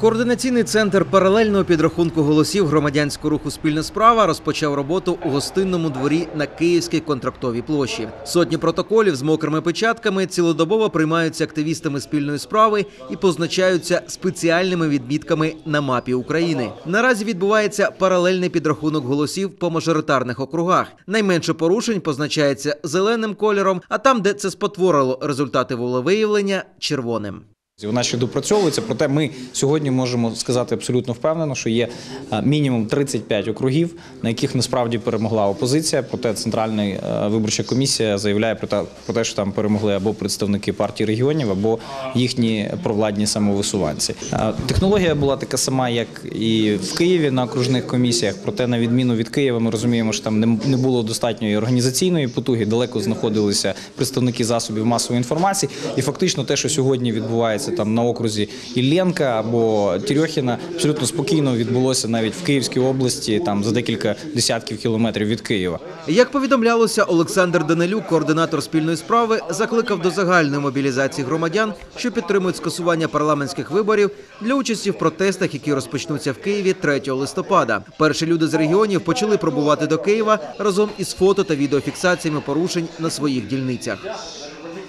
Координаційний центр паралельного підрахунку голосів громадянського руху Спільна справа розпочав роботу у гостинному дворі на Київській контрактовій площі. Сотні протоколів з мокрими печатками цілодобово приймаються активістами спільної справи і позначаються спеціальними відмітками на мапі України. Наразі відбувається паралельний підрахунок голосів по мажоритарних округах. Найменше порушень позначається зеленим кольором, а там, де це спотворило результати волевиявлення, червоним. Вона ще допрацьовується, проте ми сьогодні можемо сказати абсолютно впевнено, що є е, мінімум 35 округів, на яких насправді перемогла опозиція. Проте центральна е, виборча комісія заявляє про те, що там перемогли або представники партії регіонів, або їхні провладні самовисуванці. Е, Технологія була така сама, як і в Києві на окружних комісіях. Проте, на відміну від Києва, ми розуміємо, що там не було достатньої організаційної потуги, далеко знаходилися представники засобів масової інформації, і фактично те, що сьогодні відбувається там на окрузі Ілленка або Тірьохіна, абсолютно спокійно відбулося навіть в Київській області, там за декілька десятків кілометрів від Києва. Як повідомлялося, Олександр Данилюк, координатор спільної справи, закликав до загальної мобілізації громадян, що підтримують скасування парламентських виборів для участі в протестах, які розпочнуться в Києві 3 листопада. Перші люди з регіонів почали пробувати до Києва разом із фото та відеофіксаціями порушень на своїх дільницях.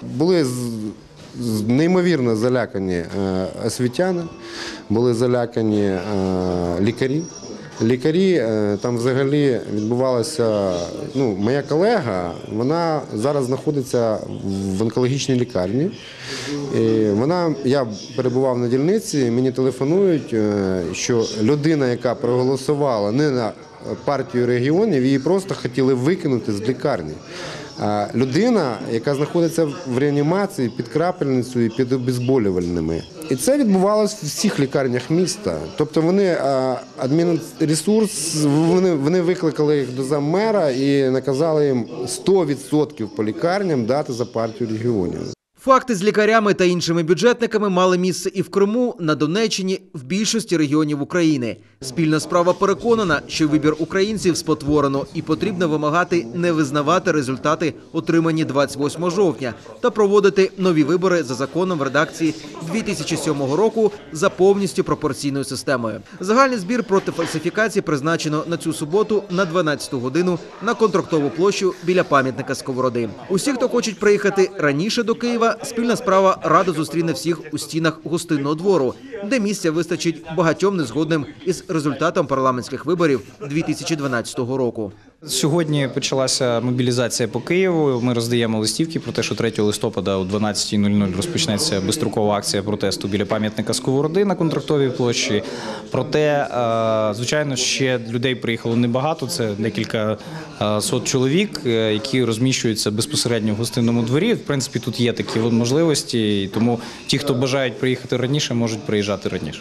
Були неймовірно залякані е, освітяни, були залякані е, лікарі. Лікарі е, там взагалі відбувалося. Ну, моя колега, вона зараз знаходиться в онкологічній лікарні. І вона, я перебував на дільниці, мені телефонують, що людина, яка проголосувала не на партію регіонів, її просто хотіли викинути з лікарні. Людина, яка знаходиться в реанімації під крапельницею і під обезболювальними. І це відбувалося в всіх лікарнях міста. Тобто вони адмінресурс, вони, вони викликали їх до заммера і наказали їм 100% по лікарням дати за партію регіонів. Факти з лікарями та іншими бюджетниками мали місце і в Криму, на Донеччині, в більшості регіонів України. Спільна справа переконана, що вибір українців спотворено і потрібно вимагати не визнавати результати, отримані 28 жовтня, та проводити нові вибори за законом в редакції 2007 року за повністю пропорційною системою. Загальний збір проти фальсифікації призначено на цю суботу на 12 годину на контрактову площу біля пам'ятника Сковороди. Усі, хто хочуть приїхати раніше до Києва, спільна справа радо зустріне всіх у стінах гостинного двору, де місця вистачить багатьом незгодним із результатом парламентських виборів 2012 року. Сьогодні почалася мобілізація по Києву. Ми роздаємо листівки про те, що 3 листопада о 12.00 розпочнеться безстрокова акція протесту біля пам'ятника Сковороди на контрактовій площі. Проте, е, звичайно, ще людей приїхало небагато. Це декілька е, сот чоловік, е, які розміщуються безпосередньо в гостинному дворі. В принципі, тут є такі можливості, тому ті, хто бажають приїхати раніше, можуть приїжджати раніше.